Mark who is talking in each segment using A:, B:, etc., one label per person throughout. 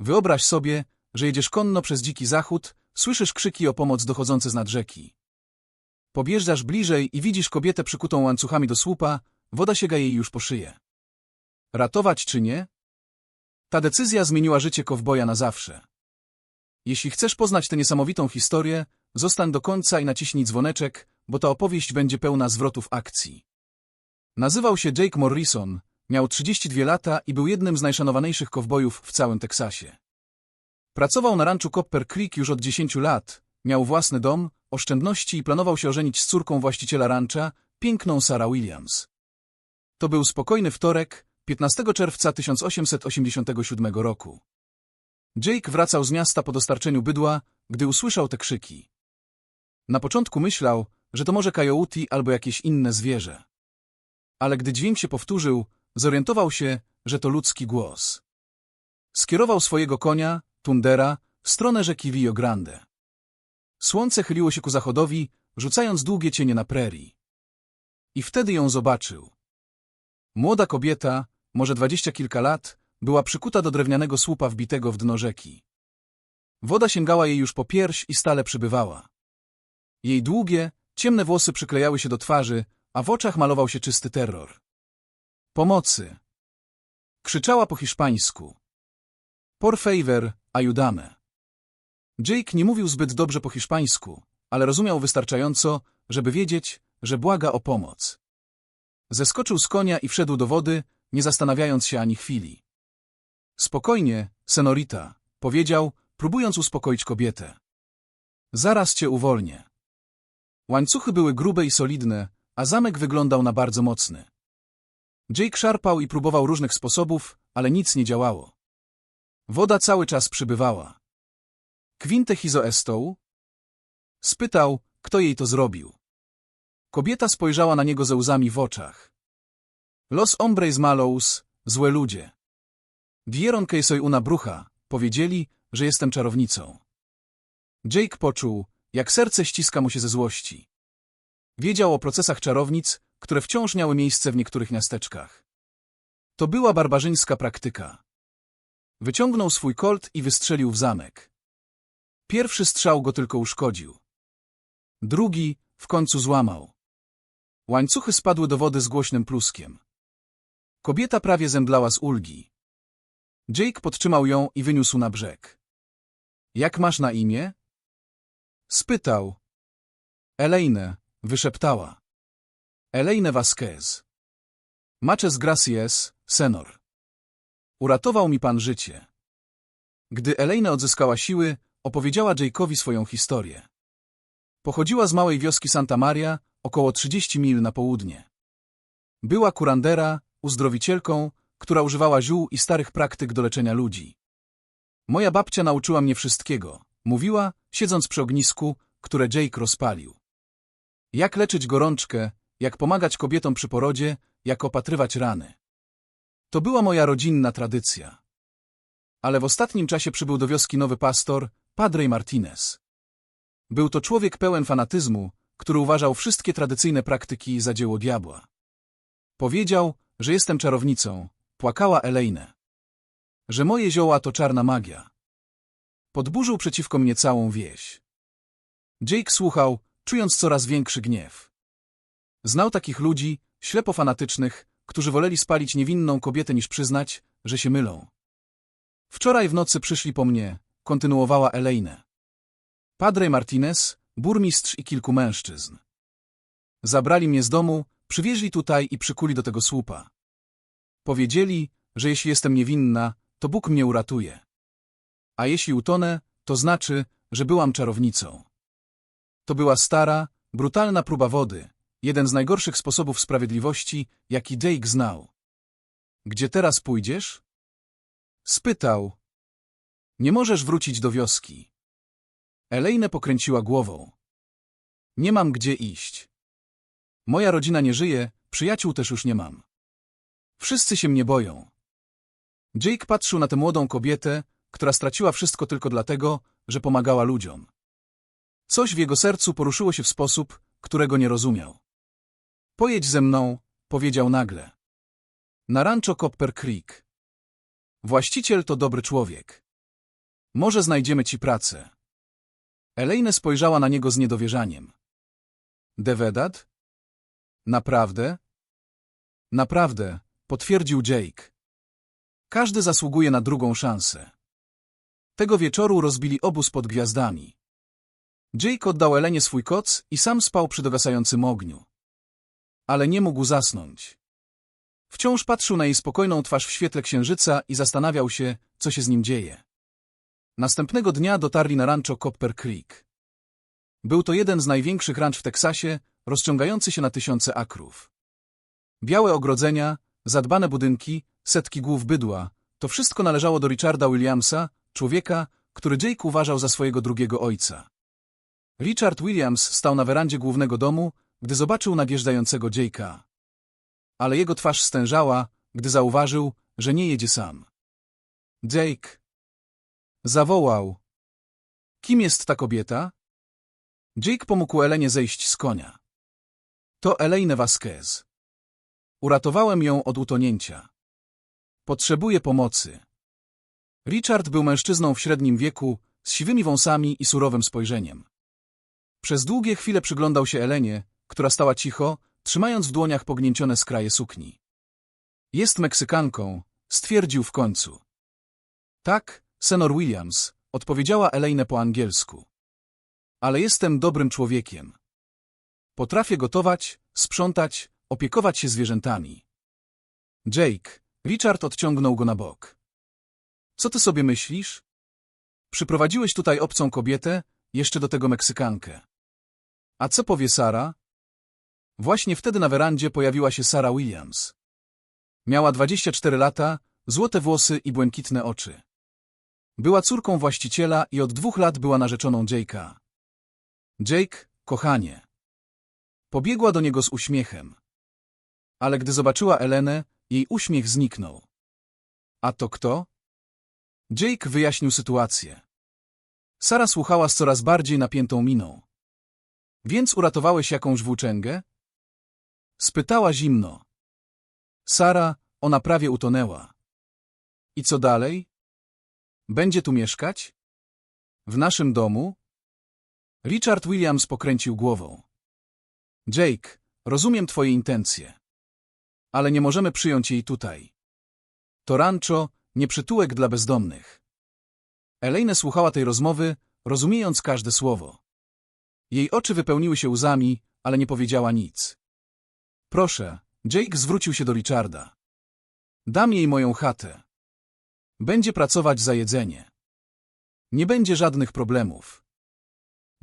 A: Wyobraź sobie, że jedziesz konno przez dziki zachód, słyszysz krzyki o pomoc dochodzące z nad rzeki. Podjeżdżasz bliżej i widzisz kobietę przykutą łańcuchami do słupa, woda sięga jej już po szyję. Ratować czy nie? Ta decyzja zmieniła życie kowboja na zawsze. Jeśli chcesz poznać tę niesamowitą historię, zostań do końca i naciśnij dzwoneczek, bo ta opowieść będzie pełna zwrotów akcji. Nazywał się Jake Morrison, miał 32 lata i był jednym z najszanowaniejszych kowbojów w całym Teksasie. Pracował na ranczu Copper Creek już od 10 lat, miał własny dom, oszczędności i planował się ożenić z córką właściciela rancha, piękną Sarah Williams. To był spokojny wtorek, 15 czerwca 1887 roku. Jake wracał z miasta po dostarczeniu bydła, gdy usłyszał te krzyki. Na początku myślał, że to może coyote albo jakieś inne zwierzę. Ale gdy dźwięk się powtórzył, zorientował się, że to ludzki głos. Skierował swojego konia, Tundera, w stronę rzeki Rio Grande. Słońce chyliło się ku zachodowi, rzucając długie cienie na prerii. I wtedy ją zobaczył. Młoda kobieta, może dwadzieścia kilka lat, była przykuta do drewnianego słupa wbitego w dno rzeki. Woda sięgała jej już po pierś i stale przybywała. Jej długie, ciemne włosy przyklejały się do twarzy, a w oczach malował się czysty terror. Pomocy! Krzyczała po hiszpańsku. Por favor, ayudame. Jake nie mówił zbyt dobrze po hiszpańsku, ale rozumiał wystarczająco, żeby wiedzieć, że błaga o pomoc. Zeskoczył z konia i wszedł do wody, nie zastanawiając się ani chwili. Spokojnie, senorita, powiedział, próbując uspokoić kobietę. Zaraz cię uwolnię. Łańcuchy były grube i solidne, a zamek wyglądał na bardzo mocny. Jake szarpał i próbował różnych sposobów, ale nic nie działało. Woda cały czas przybywała. Quinte Hizoestou? Spytał, kto jej to zrobił. Kobieta spojrzała na niego ze łzami w oczach. Los hombres malos, złe ludzie. Dieron que soy una brucha, powiedzieli, że jestem czarownicą. Jake poczuł, jak serce ściska mu się ze złości. Wiedział o procesach czarownic, które wciąż miały miejsce w niektórych miasteczkach. To była barbarzyńska praktyka. Wyciągnął swój kolt i wystrzelił w zamek. Pierwszy strzał go tylko uszkodził. Drugi w końcu złamał. Łańcuchy spadły do wody z głośnym pluskiem. Kobieta prawie zemdlała z ulgi. Jake podtrzymał ją i wyniósł na brzeg. Jak masz na imię? Spytał. Elejne, wyszeptała. Elejne Vasquez. Maches gracias, senor. Uratował mi pan życie. Gdy Elejne odzyskała siły, opowiedziała Jake'owi swoją historię. Pochodziła z małej wioski Santa Maria, około 30 mil na południe. Była kurandera, uzdrowicielką, która używała ziół i starych praktyk do leczenia ludzi. Moja babcia nauczyła mnie wszystkiego, mówiła, siedząc przy ognisku, które Jake rozpalił. Jak leczyć gorączkę, jak pomagać kobietom przy porodzie, jak opatrywać rany. To była moja rodzinna tradycja. Ale w ostatnim czasie przybył do wioski nowy pastor, Padre Martinez. Był to człowiek pełen fanatyzmu, który uważał wszystkie tradycyjne praktyki za dzieło diabła. Powiedział, że jestem czarownicą, płakała Elejne. Że moje zioła to czarna magia. Podburzył przeciwko mnie całą wieś. Jake słuchał, czując coraz większy gniew. Znał takich ludzi, ślepo fanatycznych, którzy woleli spalić niewinną kobietę niż przyznać, że się mylą. Wczoraj w nocy przyszli po mnie, kontynuowała Elejne. Padre Martinez, burmistrz i kilku mężczyzn. Zabrali mnie z domu, przywieźli tutaj i przykuli do tego słupa. Powiedzieli, że jeśli jestem niewinna, to Bóg mnie uratuje. A jeśli utonę, to znaczy, że byłam czarownicą. To była stara, brutalna próba wody, jeden z najgorszych sposobów sprawiedliwości, jaki Jake znał. Gdzie teraz pójdziesz? Spytał. Nie możesz wrócić do wioski. Elejne pokręciła głową. Nie mam gdzie iść. Moja rodzina nie żyje, przyjaciół też już nie mam. Wszyscy się mnie boją. Jake patrzył na tę młodą kobietę, która straciła wszystko tylko dlatego, że pomagała ludziom. Coś w jego sercu poruszyło się w sposób, którego nie rozumiał. Pojedź ze mną, powiedział nagle. Na rancho Copper Creek. Właściciel to dobry człowiek. Może znajdziemy ci pracę. Elaine spojrzała na niego z niedowierzaniem. Devedat? Naprawdę? Naprawdę, potwierdził Jake. Każdy zasługuje na drugą szansę. Tego wieczoru rozbili obóz pod gwiazdami. Jake oddał Elenie swój koc i sam spał przy dogasającym ogniu. Ale nie mógł zasnąć. Wciąż patrzył na jej spokojną twarz w świetle księżyca i zastanawiał się, co się z nim dzieje. Następnego dnia dotarli na rancho Copper Creek. Był to jeden z największych ranch w Teksasie, rozciągający się na tysiące akrów. Białe ogrodzenia, zadbane budynki, setki głów bydła, to wszystko należało do Richarda Williamsa, człowieka, który Jake uważał za swojego drugiego ojca. Richard Williams stał na werandzie głównego domu, gdy zobaczył nadjeżdżającego Jake'a. Ale jego twarz stężała, gdy zauważył, że nie jedzie sam. Jake. Zawołał. Kim jest ta kobieta? Jake pomógł Elenie zejść z konia. To Elaine Vasquez. Uratowałem ją od utonięcia. Potrzebuję pomocy. Richard był mężczyzną w średnim wieku, z siwymi wąsami i surowym spojrzeniem. Przez długie chwile przyglądał się Elenie, która stała cicho, trzymając w dłoniach pognięcione skraje sukni. Jest Meksykanką, stwierdził w końcu. Tak, senor Williams, odpowiedziała Elaine po angielsku. Ale jestem dobrym człowiekiem. Potrafię gotować, sprzątać, opiekować się zwierzętami. Jake, Richard odciągnął go na bok. Co ty sobie myślisz? Przyprowadziłeś tutaj obcą kobietę, jeszcze do tego Meksykankę. A co powie Sara? Właśnie wtedy na werandzie pojawiła się Sara Williams. Miała 24 lata, złote włosy i błękitne oczy. Była córką właściciela i od dwóch lat była narzeczoną Jake'a. Jake, kochanie. Pobiegła do niego z uśmiechem. Ale gdy zobaczyła Elenę, jej uśmiech zniknął. A to kto? Jake wyjaśnił sytuację. Sara słuchała z coraz bardziej napiętą miną. Więc uratowałeś jakąś włóczęgę? Spytała zimno. Sara, ona prawie utonęła. I co dalej? Będzie tu mieszkać? W naszym domu? Richard Williams pokręcił głową. Jake, rozumiem twoje intencje. Ale nie możemy przyjąć jej tutaj. To rancho, nie przytułek dla bezdomnych. Elaine słuchała tej rozmowy, rozumiejąc każde słowo. Jej oczy wypełniły się łzami, ale nie powiedziała nic. Proszę, Jake zwrócił się do Richarda. Dam jej moją chatę. Będzie pracować za jedzenie. Nie będzie żadnych problemów.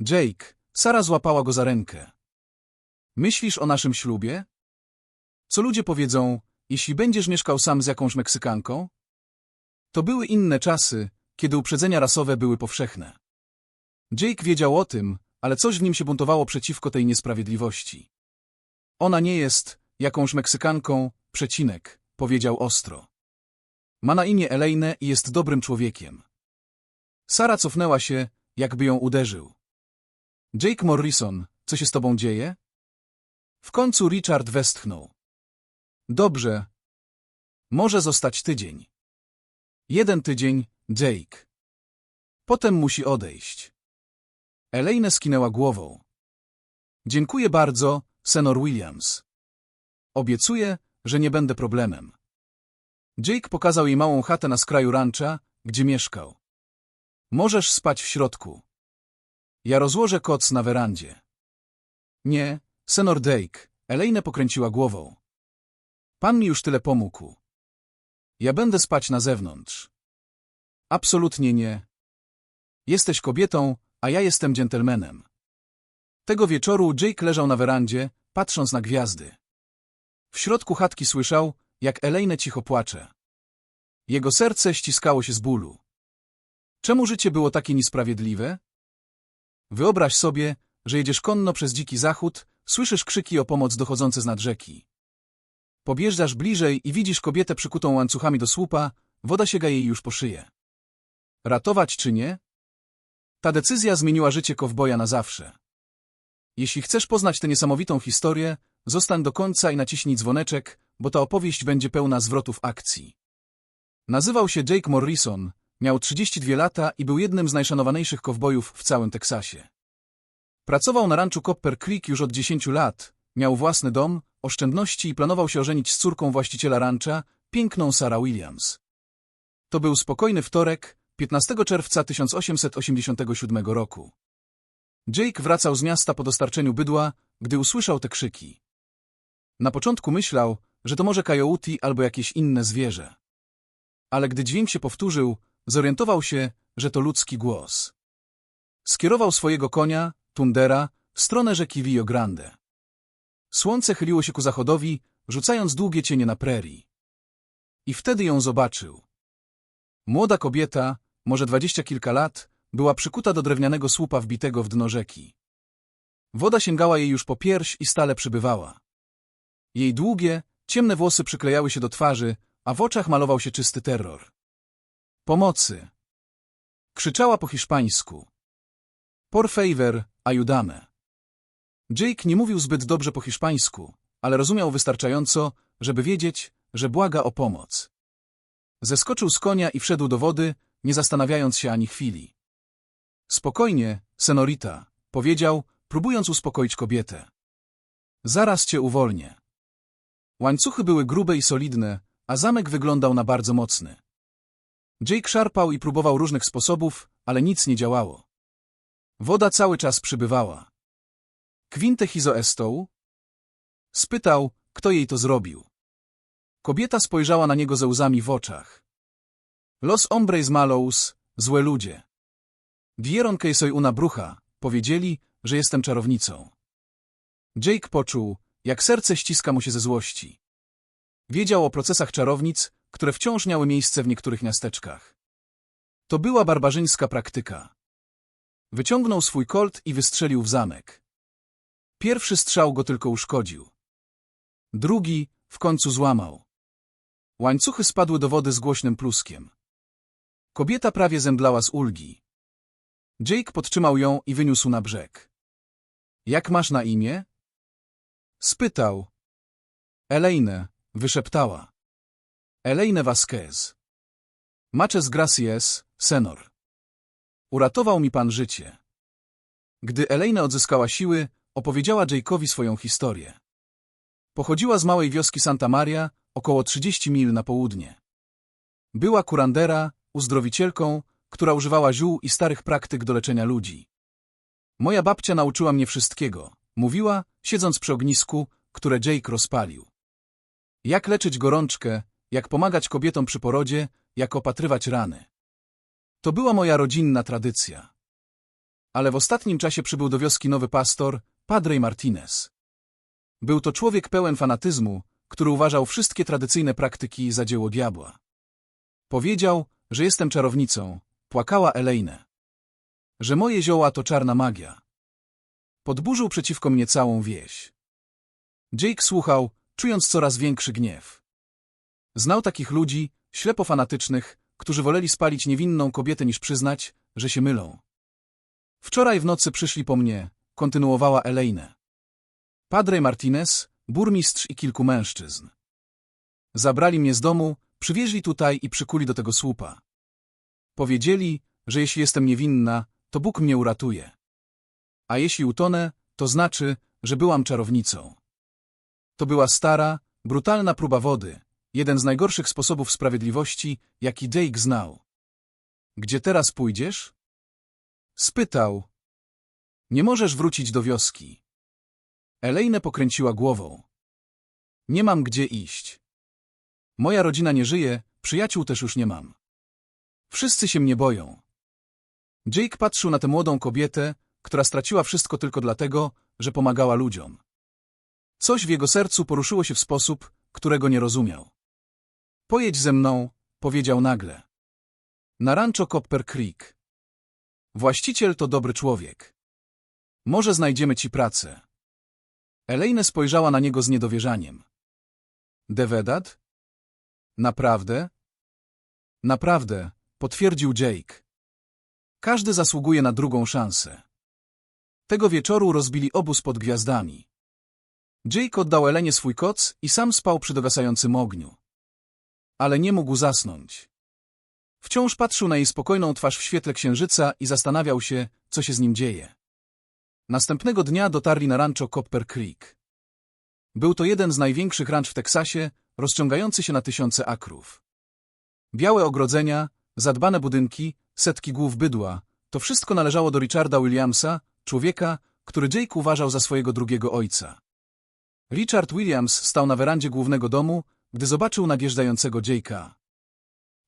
A: Jake, Sara złapała go za rękę. Myślisz o naszym ślubie? Co ludzie powiedzą, jeśli będziesz mieszkał sam z jakąś Meksykanką? To były inne czasy, kiedy uprzedzenia rasowe były powszechne. Jake wiedział o tym, ale coś w nim się buntowało przeciwko tej niesprawiedliwości. Ona nie jest jakąś Meksykanką, przecinek, powiedział ostro. Ma na imię Elaine i jest dobrym człowiekiem. Sara cofnęła się, jakby ją uderzył. Jake Morrison, co się z tobą dzieje? W końcu Richard westchnął. Dobrze. Może zostać tydzień. Jeden tydzień, Jake. Potem musi odejść. Elaine skinęła głową. Dziękuję bardzo, senor Williams. Obiecuję, że nie będę problemem. Jake pokazał jej małą chatę na skraju rancha, gdzie mieszkał. Możesz spać w środku. Ja rozłożę koc na werandzie. Nie, senor Dake, Elaine pokręciła głową. Pan mi już tyle pomógł. Ja będę spać na zewnątrz. Absolutnie nie. Jesteś kobietą, a ja jestem dżentelmenem. Tego wieczoru Jake leżał na werandzie, patrząc na gwiazdy. W środku chatki słyszał, jak Elaine cicho płacze. Jego serce ściskało się z bólu. Czemu życie było takie niesprawiedliwe? Wyobraź sobie, że jedziesz konno przez dziki zachód, słyszysz krzyki o pomoc dochodzące z nad rzeki. Pobieżdżasz bliżej i widzisz kobietę przykutą łańcuchami do słupa, woda sięga jej już po szyję. Ratować czy nie? Ta decyzja zmieniła życie kowboja na zawsze. Jeśli chcesz poznać tę niesamowitą historię, zostań do końca i naciśnij dzwoneczek, bo ta opowieść będzie pełna zwrotów akcji. Nazywał się Jake Morrison, Miał 32 lata i był jednym z najszanowaniejszych kowbojów w całym Teksasie. Pracował na ranczu Copper Creek już od 10 lat, miał własny dom, oszczędności i planował się ożenić z córką właściciela rancha, piękną Sarah Williams. To był spokojny wtorek, 15 czerwca 1887 roku. Jake wracał z miasta po dostarczeniu bydła, gdy usłyszał te krzyki. Na początku myślał, że to może coyote albo jakieś inne zwierzę. Ale gdy dźwięk się powtórzył, zorientował się, że to ludzki głos. Skierował swojego konia, Tundera, w stronę rzeki Rio Grande. Słońce chyliło się ku zachodowi, rzucając długie cienie na prerii. I wtedy ją zobaczył. Młoda kobieta, może dwadzieścia kilka lat, była przykuta do drewnianego słupa wbitego w dno rzeki. Woda sięgała jej już po pierś i stale przybywała. Jej długie, ciemne włosy przyklejały się do twarzy, a w oczach malował się czysty terror. Pomocy! Krzyczała po hiszpańsku. Por favor, ayudame. Jake nie mówił zbyt dobrze po hiszpańsku, ale rozumiał wystarczająco, żeby wiedzieć, że błaga o pomoc. Zeskoczył z konia i wszedł do wody, nie zastanawiając się ani chwili. Spokojnie, senorita, powiedział, próbując uspokoić kobietę. Zaraz cię uwolnię. Łańcuchy były grube i solidne, a zamek wyglądał na bardzo mocny. Jake szarpał i próbował różnych sposobów, ale nic nie działało. Woda cały czas przybywała. Quinte Hizoestoł? Spytał, kto jej to zrobił. Kobieta spojrzała na niego ze łzami w oczach. Los hombres malos, złe ludzie. Dieron que soy una brucha, powiedzieli, że jestem czarownicą. Jake poczuł, jak serce ściska mu się ze złości. Wiedział o procesach czarownic, które wciąż miały miejsce w niektórych miasteczkach. To była barbarzyńska praktyka. Wyciągnął swój kolt i wystrzelił w zamek. Pierwszy strzał go tylko uszkodził. Drugi w końcu złamał. Łańcuchy spadły do wody z głośnym pluskiem. Kobieta prawie zemdlała z ulgi. Jake podtrzymał ją i wyniósł na brzeg. Jak masz na imię? Spytał. Elejne, wyszeptała. Elejne Vasquez. Maches gracias, senor. Uratował mi pan życie. Gdy Elejne odzyskała siły, opowiedziała Jake'owi swoją historię. Pochodziła z małej wioski Santa Maria, około 30 mil na południe. Była kurandera, uzdrowicielką, która używała ziół i starych praktyk do leczenia ludzi. Moja babcia nauczyła mnie wszystkiego, mówiła, siedząc przy ognisku, które Jake rozpalił. Jak leczyć gorączkę, jak pomagać kobietom przy porodzie, jak opatrywać rany. To była moja rodzinna tradycja. Ale w ostatnim czasie przybył do wioski nowy pastor, Padre Martinez. Był to człowiek pełen fanatyzmu, który uważał wszystkie tradycyjne praktyki za dzieło diabła. Powiedział, że jestem czarownicą, płakała Elejne. Że moje zioła to czarna magia. Podburzył przeciwko mnie całą wieś. Jake słuchał, czując coraz większy gniew. Znał takich ludzi, ślepo fanatycznych, którzy woleli spalić niewinną kobietę niż przyznać, że się mylą. Wczoraj w nocy przyszli po mnie, kontynuowała Elejne. Padre Martinez, burmistrz i kilku mężczyzn. Zabrali mnie z domu, przywieźli tutaj i przykuli do tego słupa. Powiedzieli, że jeśli jestem niewinna, to Bóg mnie uratuje. A jeśli utonę, to znaczy, że byłam czarownicą. To była stara, brutalna próba wody, jeden z najgorszych sposobów sprawiedliwości, jaki Jake znał. Gdzie teraz pójdziesz? Spytał. Nie możesz wrócić do wioski. Elejne pokręciła głową. Nie mam gdzie iść. Moja rodzina nie żyje, przyjaciół też już nie mam. Wszyscy się mnie boją. Jake patrzył na tę młodą kobietę, która straciła wszystko tylko dlatego, że pomagała ludziom. Coś w jego sercu poruszyło się w sposób, którego nie rozumiał. Pojedź ze mną, powiedział nagle. Na rancho Copper Creek. Właściciel to dobry człowiek. Może znajdziemy ci pracę. Elejne spojrzała na niego z niedowierzaniem. Devedat? Naprawdę? Naprawdę, potwierdził Jake. Każdy zasługuje na drugą szansę. Tego wieczoru rozbili obóz pod gwiazdami. Jake oddał Elenie swój koc i sam spał przy dogasającym ogniu. Ale nie mógł zasnąć. Wciąż patrzył na jej spokojną twarz w świetle księżyca i zastanawiał się, co się z nim dzieje. Następnego dnia dotarli na rancho Copper Creek. Był to jeden z największych ranch w Teksasie, rozciągający się na tysiące akrów. Białe ogrodzenia, zadbane budynki, setki głów bydła, to wszystko należało do Richarda Williamsa, człowieka, który Jake uważał za swojego drugiego ojca. Richard Williams stał na werandzie głównego domu, gdy zobaczył nadjeżdżającego Jake'a.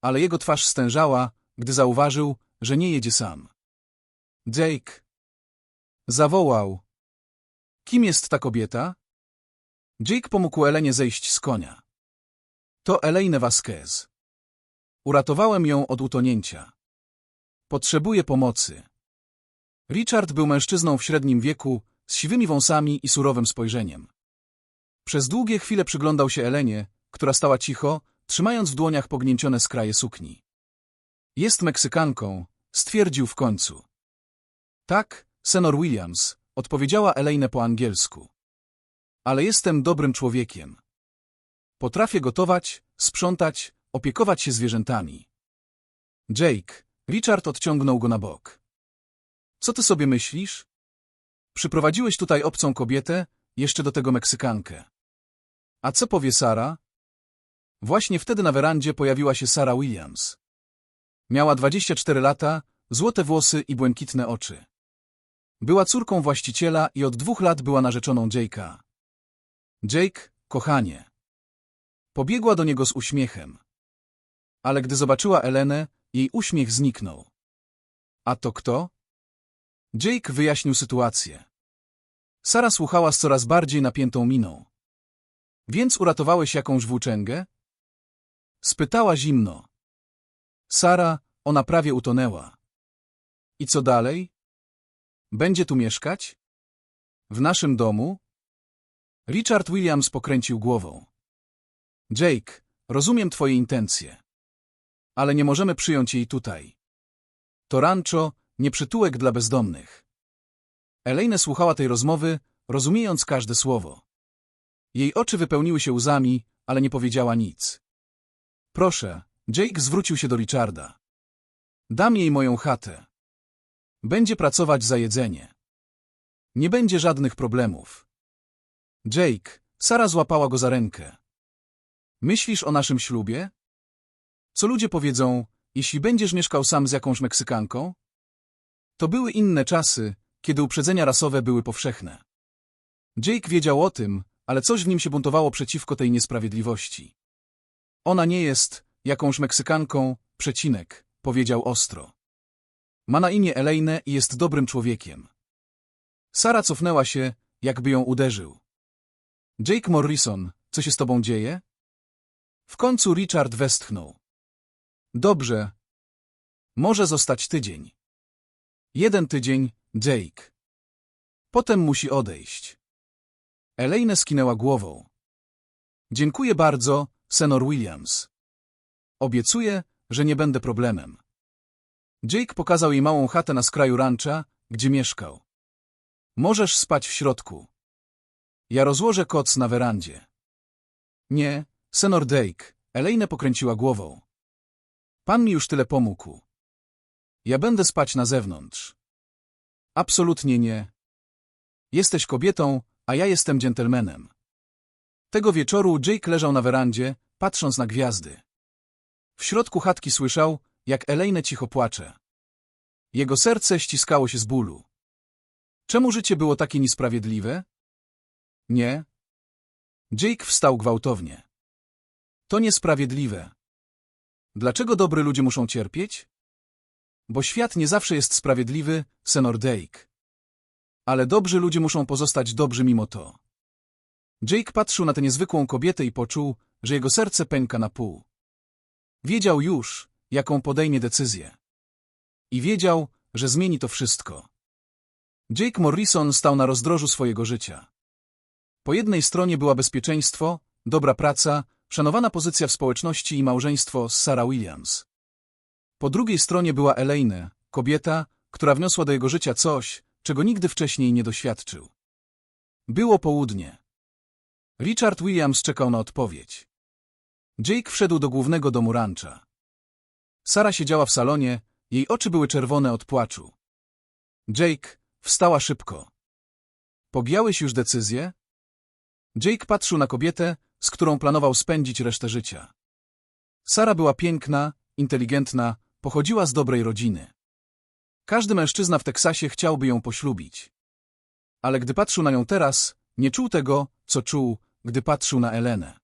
A: Ale jego twarz stężała, gdy zauważył, że nie jedzie sam. Jake. Zawołał. Kim jest ta kobieta? Jake pomógł Elenie zejść z konia. To Elaine Vasquez. Uratowałem ją od utonięcia. Potrzebuję pomocy. Richard był mężczyzną w średnim wieku, z siwymi wąsami i surowym spojrzeniem. Przez długie chwile przyglądał się Elenie, która stała cicho, trzymając w dłoniach pognięcione skraje sukni. Jest Meksykanką, stwierdził w końcu. Tak, senor Williams, odpowiedziała Elaine po angielsku. Ale jestem dobrym człowiekiem. Potrafię gotować, sprzątać, opiekować się zwierzętami. Jake, Richard odciągnął go na bok. Co ty sobie myślisz? Przyprowadziłeś tutaj obcą kobietę, jeszcze do tego Meksykankę. A co powie Sara? Właśnie wtedy na werandzie pojawiła się Sara Williams. Miała 24 lata, złote włosy i błękitne oczy. Była córką właściciela i od dwóch lat była narzeczoną Jake'a. Jake, kochanie. Pobiegła do niego z uśmiechem. Ale gdy zobaczyła Elenę, jej uśmiech zniknął. A to kto? Jake wyjaśnił sytuację. Sara słuchała z coraz bardziej napiętą miną. Więc uratowałeś jakąś włóczęgę? Spytała zimno. Sara, ona prawie utonęła. I co dalej? Będzie tu mieszkać? W naszym domu? Richard Williams pokręcił głową. Jake, rozumiem twoje intencje. Ale nie możemy przyjąć jej tutaj. To rancho, nie przytułek dla bezdomnych. Elaine słuchała tej rozmowy, rozumiejąc każde słowo. Jej oczy wypełniły się łzami, ale nie powiedziała nic. Proszę, Jake zwrócił się do Richarda. Dam jej moją chatę. Będzie pracować za jedzenie. Nie będzie żadnych problemów. Jake, Sara złapała go za rękę. Myślisz o naszym ślubie? Co ludzie powiedzą, jeśli będziesz mieszkał sam z jakąś Meksykanką? To były inne czasy, kiedy uprzedzenia rasowe były powszechne. Jake wiedział o tym, ale coś w nim się buntowało przeciwko tej niesprawiedliwości. Ona nie jest jakąś Meksykanką, przecinek, powiedział ostro. Ma na imię Elaine i jest dobrym człowiekiem. Sara cofnęła się, jakby ją uderzył. Jake Morrison, co się z tobą dzieje? W końcu Richard westchnął. Dobrze. Może zostać tydzień. Jeden tydzień, Jake. Potem musi odejść. Elaine skinęła głową. Dziękuję bardzo, senor Williams. Obiecuję, że nie będę problemem. Jake pokazał jej małą chatę na skraju rancha, gdzie mieszkał. Możesz spać w środku. Ja rozłożę koc na werandzie. Nie, senor Dake, Elaine pokręciła głową. Pan mi już tyle pomógł. Ja będę spać na zewnątrz. Absolutnie nie. Jesteś kobietą, a ja jestem dżentelmenem. Tego wieczoru Jake leżał na werandzie, patrząc na gwiazdy. W środku chatki słyszał, jak Elaine cicho płacze. Jego serce ściskało się z bólu. Czemu życie było takie niesprawiedliwe? Nie. Jake wstał gwałtownie. To niesprawiedliwe. Dlaczego dobry ludzie muszą cierpieć? Bo świat nie zawsze jest sprawiedliwy, senor Dake. Ale dobrzy ludzie muszą pozostać dobrzy mimo to. Jake patrzył na tę niezwykłą kobietę i poczuł, że jego serce pęka na pół. Wiedział już, jaką podejmie decyzję. I wiedział, że zmieni to wszystko. Jake Morrison stał na rozdrożu swojego życia. Po jednej stronie była bezpieczeństwo, dobra praca, szanowana pozycja w społeczności i małżeństwo z Sarah Williams. Po drugiej stronie była Elaine, kobieta, która wniosła do jego życia coś, czego nigdy wcześniej nie doświadczył. Było południe. Richard Williams czekał na odpowiedź. Jake wszedł do głównego domu rancha. Sara siedziała w salonie, jej oczy były czerwone od płaczu. Jake wstała szybko. Podjąłeś już decyzję? Jake patrzył na kobietę, z którą planował spędzić resztę życia. Sara była piękna, inteligentna, pochodziła z dobrej rodziny. Każdy mężczyzna w Teksasie chciałby ją poślubić. Ale gdy patrzył na nią teraz, nie czuł tego, co czuł, gdy patrzył na Elenę.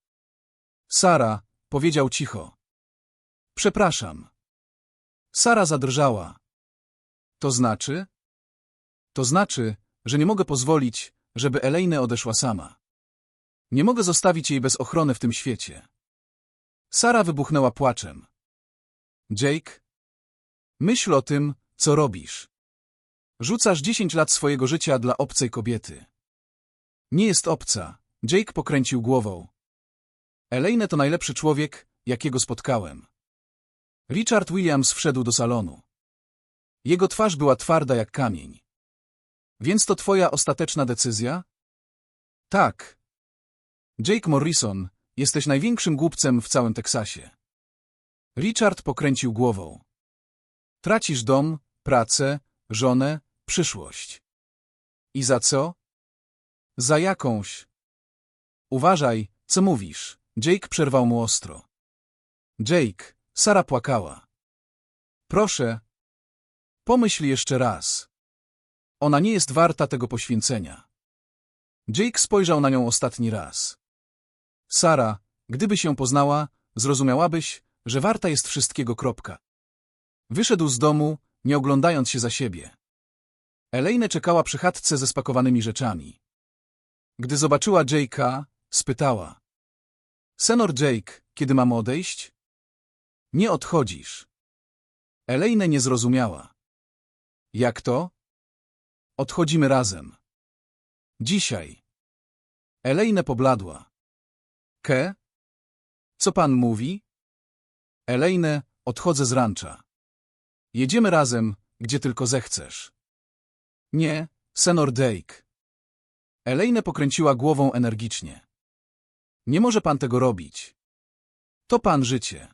A: Sara, powiedział cicho. Przepraszam. Sara zadrżała. To znaczy? To znaczy, że nie mogę pozwolić, żeby Elejne odeszła sama. Nie mogę zostawić jej bez ochrony w tym świecie. Sara wybuchnęła płaczem. Jake? Myśl o tym, co robisz. Rzucasz dziesięć lat swojego życia dla obcej kobiety. Nie jest obca. Jake pokręcił głową. Elaine to najlepszy człowiek, jakiego spotkałem. Richard Williams wszedł do salonu. Jego twarz była twarda jak kamień. Więc to twoja ostateczna decyzja? Tak. Jake Morrison, jesteś największym głupcem w całym Teksasie. Richard pokręcił głową. Tracisz dom, pracę, żonę, przyszłość. I za co? Za jakąś. Uważaj, co mówisz. Jake przerwał mu ostro. Jake, Sara płakała. Proszę. Pomyśl jeszcze raz. Ona nie jest warta tego poświęcenia. Jake spojrzał na nią ostatni raz. Sara, gdyby się poznała, zrozumiałabyś, że warta jest wszystkiego kropka. Wyszedł z domu, nie oglądając się za siebie. Elaine czekała przy chatce ze spakowanymi rzeczami. Gdy zobaczyła Jake'a, spytała. Senor Jake, kiedy mam odejść? Nie odchodzisz. Elaine nie zrozumiała. Jak to? Odchodzimy razem. Dzisiaj. Elaine pobladła. Ke? Co pan mówi? Elaine, odchodzę z rancza. Jedziemy razem, gdzie tylko zechcesz. Nie, senor Dake. Elaine pokręciła głową energicznie. Nie może pan tego robić. To pan życie.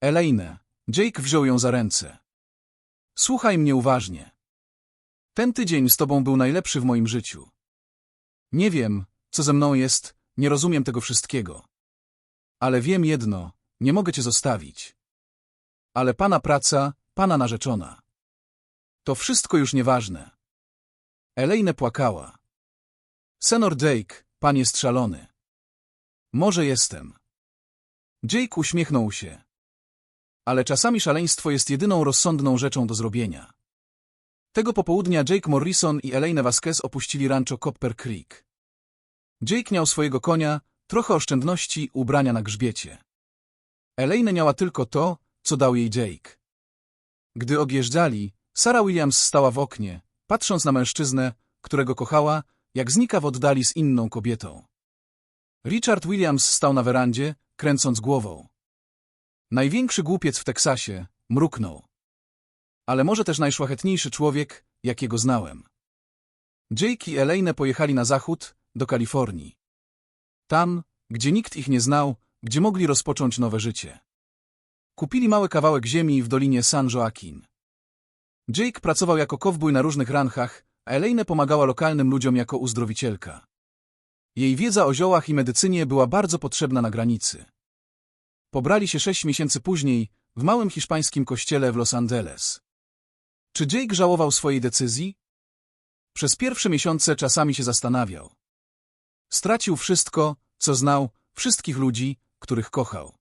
A: Elaine, Jake wziął ją za ręce. Słuchaj mnie uważnie. Ten tydzień z tobą był najlepszy w moim życiu. Nie wiem, co ze mną jest, nie rozumiem tego wszystkiego. Ale wiem jedno, nie mogę cię zostawić. Ale pana praca, pana narzeczona. To wszystko już nieważne. Elaine płakała. Senor Jake, pan jest szalony. Może jestem. Jake uśmiechnął się. Ale czasami szaleństwo jest jedyną rozsądną rzeczą do zrobienia. Tego popołudnia Jake Morrison i Elaine Vasquez opuścili rancho Copper Creek. Jake miał swojego konia, trochę oszczędności, ubrania na grzbiecie. Elaine miała tylko to, co dał jej Jake. Gdy odjeżdżali, Sarah Williams stała w oknie, patrząc na mężczyznę, którego kochała, jak znika w oddali z inną kobietą. Richard Williams stał na werandzie, kręcąc głową. Największy głupiec w Teksasie, mruknął. Ale może też najszlachetniejszy człowiek, jakiego znałem. Jake i Elaine pojechali na zachód, do Kalifornii. Tam, gdzie nikt ich nie znał, gdzie mogli rozpocząć nowe życie. Kupili mały kawałek ziemi w dolinie San Joaquin. Jake pracował jako kowbój na różnych ranchach, a Elaine pomagała lokalnym ludziom jako uzdrowicielka. Jej wiedza o ziołach i medycynie była bardzo potrzebna na granicy. Pobrali się sześć miesięcy później w małym hiszpańskim kościele w Los Angeles. Czy Jake żałował swojej decyzji? Przez pierwsze miesiące czasami się zastanawiał. Stracił wszystko, co znał, wszystkich ludzi, których kochał.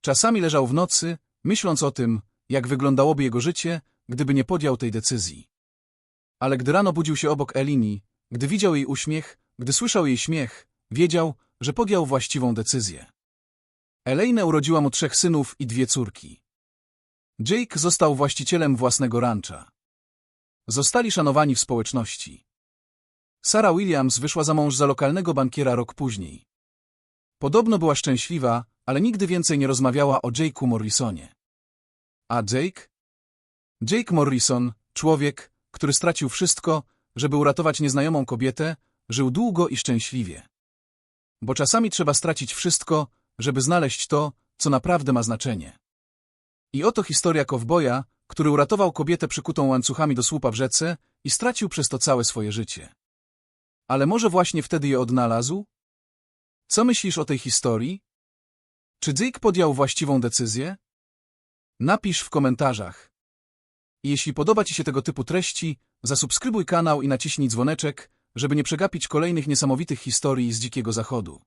A: Czasami leżał w nocy, myśląc o tym, jak wyglądałoby jego życie, gdyby nie podjął tej decyzji. Ale gdy rano budził się obok Elini, gdy widział jej uśmiech, gdy słyszał jej śmiech, wiedział, że podjął właściwą decyzję. Elaine urodziła mu trzech synów i dwie córki. Jake został właścicielem własnego rancha. Zostali szanowani w społeczności. Sarah Williams wyszła za mąż za lokalnego bankiera rok później. Podobno była szczęśliwa, ale nigdy więcej nie rozmawiała o Jake'u Morrisonie. A Jake? Jake Morrison, człowiek, który stracił wszystko, żeby uratować nieznajomą kobietę, żył długo i szczęśliwie. Bo czasami trzeba stracić wszystko, żeby znaleźć to, co naprawdę ma znaczenie. I oto historia kowboja, który uratował kobietę przykutą łańcuchami do słupa w rzece i stracił przez to całe swoje życie. Ale może właśnie wtedy je odnalazł? Co myślisz o tej historii? Czy Jake podjął właściwą decyzję? Napisz w komentarzach. Jeśli podoba Ci się tego typu treści, zasubskrybuj kanał i naciśnij dzwoneczek, żeby nie przegapić kolejnych niesamowitych historii z Dzikiego Zachodu.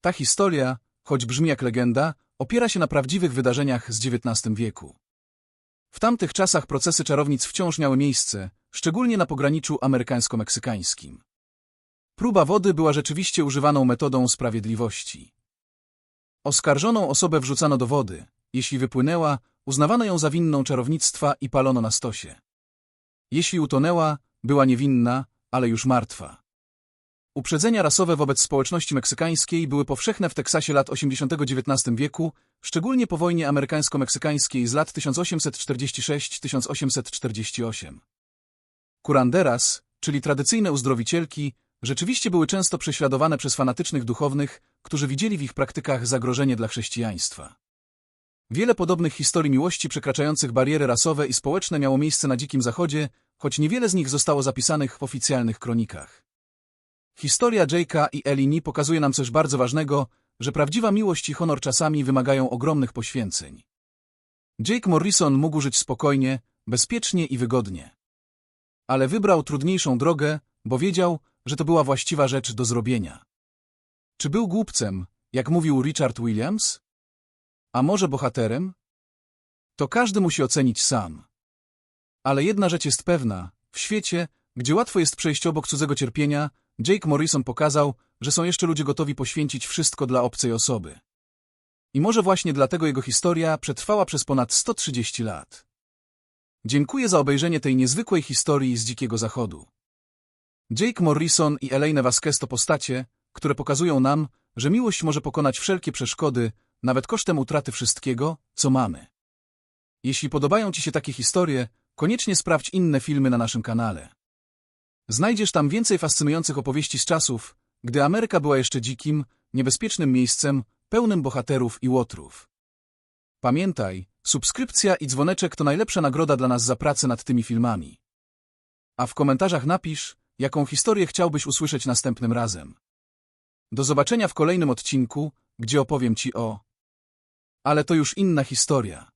A: Ta historia, choć brzmi jak legenda, opiera się na prawdziwych wydarzeniach z XIX wieku. W tamtych czasach procesy czarownic wciąż miały miejsce, szczególnie na pograniczu amerykańsko-meksykańskim. Próba wody była rzeczywiście używaną metodą sprawiedliwości. Oskarżoną osobę wrzucano do wody. Jeśli wypłynęła, uznawano ją za winną czarownictwa i palono na stosie. Jeśli utonęła, była niewinna, ale już martwa. Uprzedzenia rasowe wobec społeczności meksykańskiej były powszechne w Teksasie lat 80. XIX wieku, szczególnie po wojnie amerykańsko-meksykańskiej z lat 1846-1848. Curanderas, czyli tradycyjne uzdrowicielki, rzeczywiście były często prześladowane przez fanatycznych duchownych, którzy widzieli w ich praktykach zagrożenie dla chrześcijaństwa. Wiele podobnych historii miłości przekraczających bariery rasowe i społeczne miało miejsce na Dzikim Zachodzie, choć niewiele z nich zostało zapisanych w oficjalnych kronikach. Historia Jake'a i Elini pokazuje nam coś bardzo ważnego, że prawdziwa miłość i honor czasami wymagają ogromnych poświęceń. Jake Morrison mógł żyć spokojnie, bezpiecznie i wygodnie. Ale wybrał trudniejszą drogę, bo wiedział, że to była właściwa rzecz do zrobienia. Czy był głupcem, jak mówił Richard Williams? A może bohaterem? To każdy musi ocenić sam. Ale jedna rzecz jest pewna. W świecie, gdzie łatwo jest przejść obok cudzego cierpienia, Jake Morrison pokazał, że są jeszcze ludzie gotowi poświęcić wszystko dla obcej osoby. I może właśnie dlatego jego historia przetrwała przez ponad 130 lat. Dziękuję za obejrzenie tej niezwykłej historii z Dzikiego Zachodu. Jake Morrison i Elaine Vasquez to postacie, które pokazują nam, że miłość może pokonać wszelkie przeszkody, nawet kosztem utraty wszystkiego, co mamy. Jeśli podobają Ci się takie historie, koniecznie sprawdź inne filmy na naszym kanale. Znajdziesz tam więcej fascynujących opowieści z czasów, gdy Ameryka była jeszcze dzikim, niebezpiecznym miejscem, pełnym bohaterów i łotrów. Pamiętaj, subskrypcja i dzwoneczek to najlepsza nagroda dla nas za pracę nad tymi filmami. A w komentarzach napisz, jaką historię chciałbyś usłyszeć następnym razem. Do zobaczenia w kolejnym odcinku, gdzie opowiem Ci o... Ale to już inna historia.